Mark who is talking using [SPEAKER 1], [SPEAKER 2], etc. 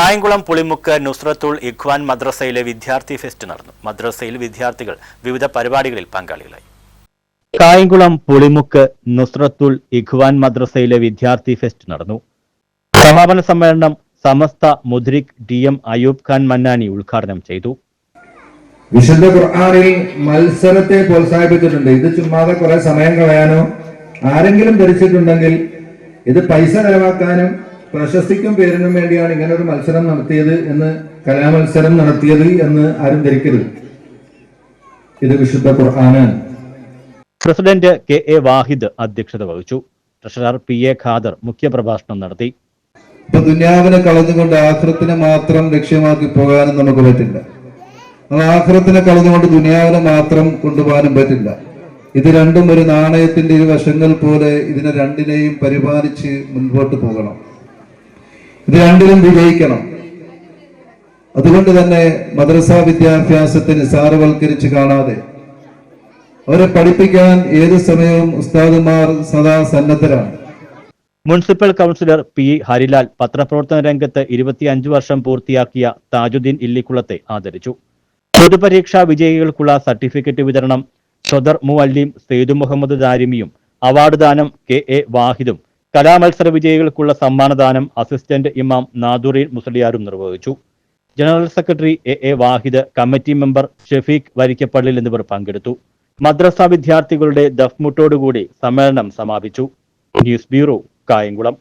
[SPEAKER 1] കായംകുളം പുളിമുക്ക് നുസ്രത്തുൾ ഇഖ്വാൻ മദ്രസയിലെ വിദ്യാർത്ഥി ഫെസ്റ്റ് നടന്നു. മദ്രസയിൽ വിദ്യാർത്ഥികൾ വിവിധ പരിപാടികളിൽ പങ്കാളികളായി. കായംകുളം പുളിമുക്ക് നുസ്രത്തുൾ ഇഖ്വാൻ മദ്രസയിലെ വിദ്യാർത്ഥി ഫെസ്റ്റ് നടന്നു. സമാപന സമ്മേളനം സമസ്ത മുദ്രിക് ഡി എം അയൂബ് ഖാൻ മന്നാനി ഉദ്ഘാടനം ചെയ്തു.
[SPEAKER 2] വിശുദ്ധ ഖുർആാനിൽ മത്സരത്തെ പ്രോത്സാഹിപ്പിച്ചിട്ടുണ്ട്. ഇത് ചുമ്മാതെ കുറെ സമയം കളയാനോ ആരെങ്കിലും ധരിച്ചിട്ടുണ്ടെങ്കിൽ ഇത് പൈസ ചെലവാക്കാനും പ്രശസ്തിക്കും പേരിനും വേണ്ടിയാണ് ഇങ്ങനെ ഒരു മത്സരം നടത്തിയത് എന്ന് കലാമത്സരം നടത്തിയത് എന്ന് ആരും ധരിക്കരുത്. ഇത് വിശുദ്ധ ഖുർആനാണ്.
[SPEAKER 1] പ്രസിഡന്റ് കെ എ വാഹിദ് അധ്യക്ഷത വഹിച്ചു. ട്രഷറർ പി എ ഖാദർ മുഖ്യപ്രഭാഷണം നടത്തി.
[SPEAKER 2] ഇപ്പൊ ദുന്യാവിനെ കളഞ്ഞുകൊണ്ട് ആഖിറത്തിനെ മാത്രം ലക്ഷ്യമാക്കി പോകാനും നമുക്ക് പറ്റില്ല. നമ്മൾ കളഞ്ഞുകൊണ്ട് ദുനിയാവിനെ മാത്രം കൊണ്ടുപോകാനും പറ്റില്ല. ഇത് രണ്ടും ഒരു നാണയത്തിന്റെ ഇരു വശങ്ങൾ പോലെ ഇതിനെ രണ്ടിനെയും പരിപാലിച്ച് മുൻപോട്ട് പോകണം. ഇത് രണ്ടിലും വിജയിക്കണം. അതുകൊണ്ട് തന്നെ മദ്രസ വിദ്യാഭ്യാസത്തിന് നിസാരവൽക്കരിച്ച് കാണാതെ അവരെ പഠിപ്പിക്കാൻ ഏത് സമയവും ഉസ്താദുമാർ സദാ സന്നദ്ധരാണ്.
[SPEAKER 1] മുനിസിപ്പൽ കൗൺസിലർ പി ഹരിലാൽ പത്രപ്രവർത്തന രംഗത്ത് ഇരുപത്തിയഞ്ച് വർഷം പൂർത്തിയാക്കിയ താജുദ്ദീൻ ഇല്ലിക്കുളത്തെ ആദരിച്ചു. പൊതുപരീക്ഷാ വിജയികൾക്കുള്ള സർട്ടിഫിക്കറ്റ് വിതരണം സദർ മുഅല്ലീം സെയ്ദു മുഹമ്മദ് ദാരിമിയും അവാർഡ് ദാനം കെ എ വാഹിദും കലാമത്സര വിജയികൾക്കുള്ള സമ്മാനദാനം അസിസ്റ്റന്റ് ഇമാം നാദുറീൻ മുസലിയാരും നിർവഹിച്ചു. General secretary A A Wahid committee member Shefeeq Varikkappallil എന്നിവർ പങ്കെടുത്തു. മദ്രസ വിദ്യാർത്ഥികളുടെ ദഫ്മുട്ടോടുകൂടി സമ്മേളനം സമാപിച്ചു. News bureau Kayamkulam.